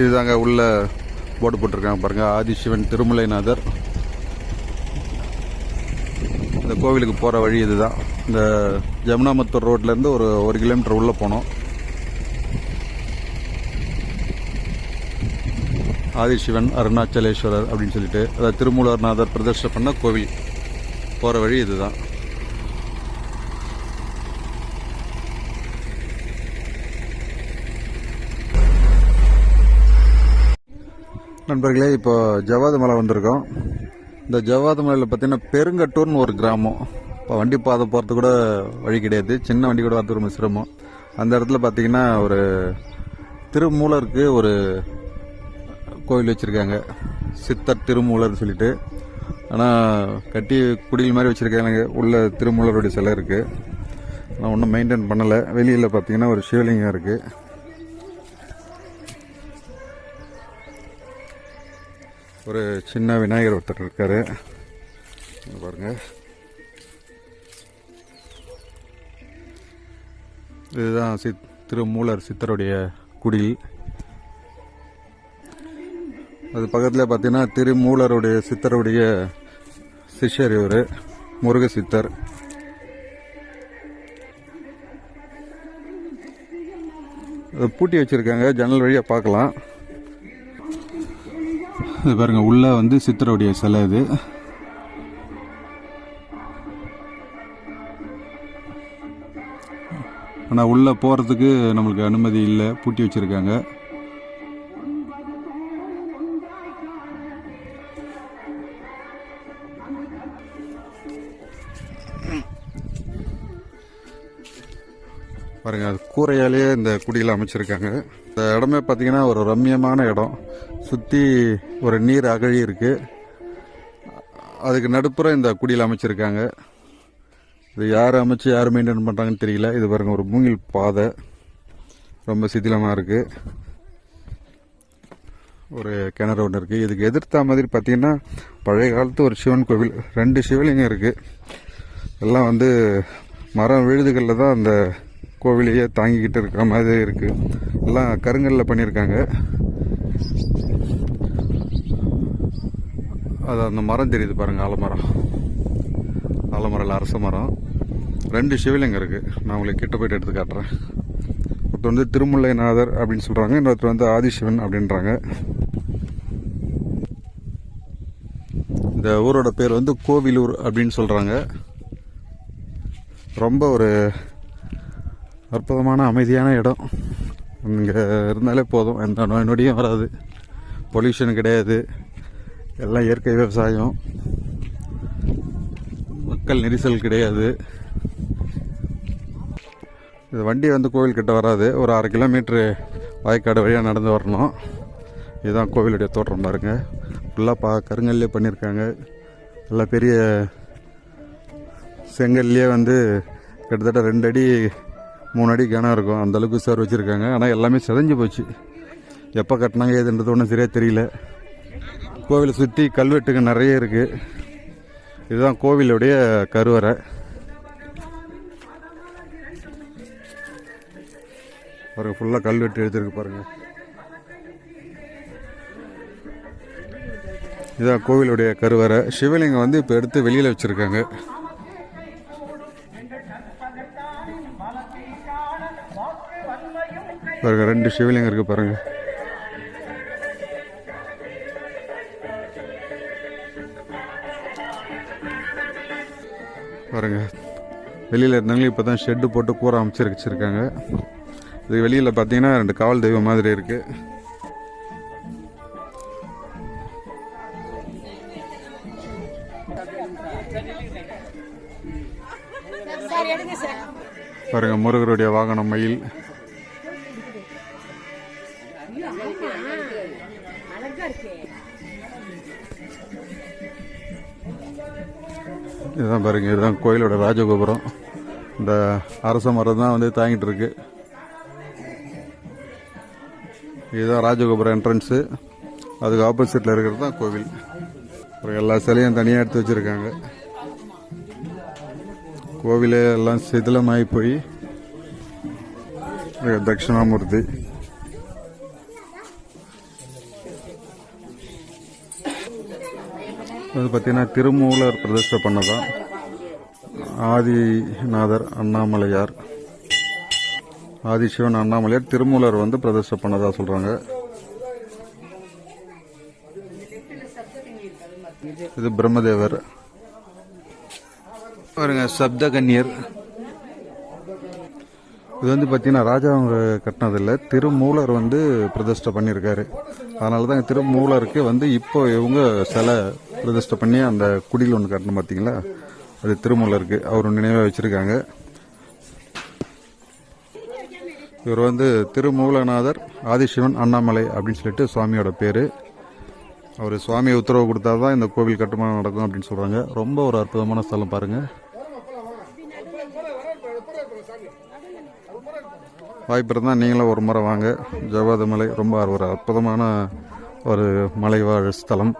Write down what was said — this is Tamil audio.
இதுதாங்க உள்ள போர்டு போட்டிருக்காங்க பாருங்க. ஆதிசிவன் திருமலைநாதர். இந்த கோவிலுக்கு போகிற வழி இதுதான். இந்த ஜமுனாமத்தூர் ரோட்லேருந்து ஒரு ஒரு கிலோமீட்டர் உள்ளே போனோம். ஆதிசிவன் அருணாச்சலேஸ்வரர் அப்படின்னு சொல்லிட்டு அதாவது திருமூலர்நாதர் பிரதர்ஷனம் பண்ண கோவில். போகிற வழி இதுதான். நண்பர்களே இப்போ ஜவாது மலை வந்திருக்கோம். இந்த ஜவாது மலையில் பார்த்தீங்கன்னா பெருங்கட்டூர்னு ஒரு கிராமம். இப்போ வண்டி பாதை போகிறது கூட வழி கிடையாது. சின்ன வண்டி கூட வரது ரொம்ப சிரமம். அந்த இடத்துல பார்த்தீங்கன்னா ஒரு திருமூலருக்கு ஒரு கோயில் வச்சுருக்காங்க. சித்தர் திருமூலர்னு சொல்லிட்டு. ஆனால் கட்டி குடியில் மாதிரி வச்சுருக்காங்க. உள்ள திருமூலருடைய சிலை இருக்குது ஆனால் ஒன்றும் மெயின்டைன் பண்ணலை. வெளியில் பார்த்தீங்கன்னா ஒரு சிவலிங்கம் இருக்குது ஒரு சின்ன விநாயகர் ஒருத்தர் இருக்காரு. பாருங்கள் பாருங்க. இதுதான் சித் திருமூலர் சித்தருடைய குடில். அது பக்கத்தில் பார்த்தீங்கன்னா திருமூலருடைய சித்தருடைய சிஷ்யர் இவர் முருக சித்தர். பூட்டி வச்சிருக்காங்க. ஜன்னல் வழியாக பார்க்கலாம் இது பாருங்க உள்ள வந்து சித்தருடைய சிலை இது. ஆனால் உள்ள போகிறதுக்கு நம்மளுக்கு அனுமதி இல்லை பூட்டி வச்சிருக்காங்க. பாருங்கள் அது கூரையாலேயே இந்த குடியில் அமைச்சிருக்காங்க. இந்த இடமே பார்த்தீங்கன்னா ஒரு ரம்மியமான இடம். சுற்றி ஒரு நீர் அகழி இருக்கு. அதுக்கு நடுப்புற இந்த குடியில் அமைச்சிருக்காங்க. இது யார் அமைச்சு யார் மெயின்டைன் பண்ணுறாங்கன்னு தெரியல. இது பாருங்க ஒரு மூங்கில் பாதை. ரொம்ப சிதிலமாக இருக்கு. ஒரு கிணறு ஒன்று இருக்குது இதுக்கு எதிர்த்த மாதிரி பார்த்தீங்கன்னா பழைய காலத்து ஒரு சிவன் கோவில். ரெண்டு சிவலிங்கம் இருக்குது எல்லாம் வந்து மரம் விழுதுகளில் தான் அந்த கோவிலையே தாங்கிக்கிட்டு இருக்கிற மாதிரி இருக்குது எல்லாம் கருங்கல்ல பண்ணியிருக்காங்க. அது அந்த மரம் தெரியுது பாருங்க ஆலமரம். ஆலமரம் அரச மரம். ரெண்டு சிவலிங்கம் இருக்குது நான் உங்களுக்கு கிட்ட போய்ட்டு எடுத்து காட்டுறேன். ஒருத்தர் வந்து திருமுல்லைநாதர் அப்படின்னு சொல்கிறாங்க இன்னொருத்தர் வந்து ஆதிசிவன் அப்படின்றாங்க. இந்த ஊரோட பேர் வந்து கோவிலூர் அப்படின்னு சொல்கிறாங்க ரொம்ப ஒரு அற்புதமான அமைதியான இடம். இங்கே இருந்தாலே போதும். எந்த நோய் நொடியும் வராது. பொல்யூஷன் கிடையாது. எல்லாம் இயற்கை விவசாயம். மக்கள் நெரிசல் கிடையாது. இது வண்டி வந்து கோவில்கிட்ட வராது. ஒரு அரை கிலோமீட்ரு வாய்க்காடு வழியாக நடந்து வரணும். இதுதான் கோவிலுடைய தோற்றம் பாருங்க. ஃபுல்லாக பா கருங்கல்லே பண்ணியிருக்காங்க நல்லா பெரிய செங்கல்லையே வந்து கிட்டத்தட்ட ரெண்டு அடி மூணு அடி கிணம் இருக்கும் அந்தளவுக்கு சார் வச்சுருக்காங்க. ஆனால் எல்லாமே செதஞ்சு போச்சு. எப்போ கட்டினாங்க ஏதுன்றது ஒன்றும் சரியாக தெரியல. கோவிலை சுற்றி கல்வெட்டுங்க நிறைய இருக்குது இதுதான் கோவிலுடைய கருவறை. பாருங்க ஃபுல்லாக கல்வெட்டு எடுத்துருக்கு பாருங்க. இதுதான் கோவிலுடைய கருவறை. சிவலிங்கம் வந்து இப்போ எடுத்து வெளியில் வச்சுருக்காங்க. பாருங்க ரெண்டு சிவலிங்கம் இருக்கு பாருங்க. பாருங்க வெளியில் இருந்தாங்களே இப்போ தான் ஷெட்டு போட்டு கூரை அமைச்சு வச்சிருக்காங்க. இது வெளியில் பார்த்தீங்கன்னா ரெண்டு காவல் தெய்வம் மாதிரி இருக்கு. பாருங்க முருகருடைய வாகனம் மயில். இதுதான் பாருங்க இதுதான் கோயிலோட ராஜகோபுரம். இந்த அரச மரம் தான் வந்து தாங்கிட்டு இருக்கு. இதுதான் ராஜகோபுரம் என்ட்ரன்ஸு அதுக்கு ஆப்போசிட்டில் இருக்கிறது தான் கோவில். அப்புறம் எல்லா சிலையும் தனியாக எடுத்து வச்சுருக்காங்க. கோவிலே எல்லாம் சிதிலமாகி போய் தட்சிணாமூர்த்தி. அது பார்த்தீங்கன்னா திருமூலர் பிரதிஷ்டை பண்ணதான் ஆதிநாதர் அண்ணாமலையார். ஆதிசிவன் அண்ணாமலையார் திருமூலர் வந்து பிரதிஷ்டை பண்ணதா சொல்கிறாங்க இது பிரம்மதேவர். பாருங்க சப்த கன்னியர். இது வந்து பார்த்தீங்கன்னா ராஜா அவங்க கட்டினதில்ல. திருமூலர் வந்து பிரதிஷ்டை பண்ணியிருக்காரு. அதனால தான் திருமூலருக்கு வந்து இப்போ இவங்க சிலை பிரதிஷ்டை பண்ணி அந்த குடியில் ஒன்று கட்டணும் பார்த்தீங்களா அது திருமூலருக்கு. அவர் நினைவாக வச்சுருக்காங்க. இவர் வந்து திருமூலநாதர் ஆதிசிவன் அண்ணாமலை அப்படின்னு சொல்லிட்டு சுவாமியோட பேர். அவர் சுவாமி உத்தரவு கொடுத்தா தான் இந்த கோவில் கட்டுமானம் நடக்கும் அப்படின்னு சொல்கிறாங்க ரொம்ப ஒரு அற்புதமான ஸ்தலம் பாருங்கள் வாய்ப்பு இருந்தால் நீங்களும் ஒரு முறை வாங்க. ஜவாத மலை ரொம்ப ஒரு அற்புதமான ஒரு மலைவாழ் ஸ்தலம்.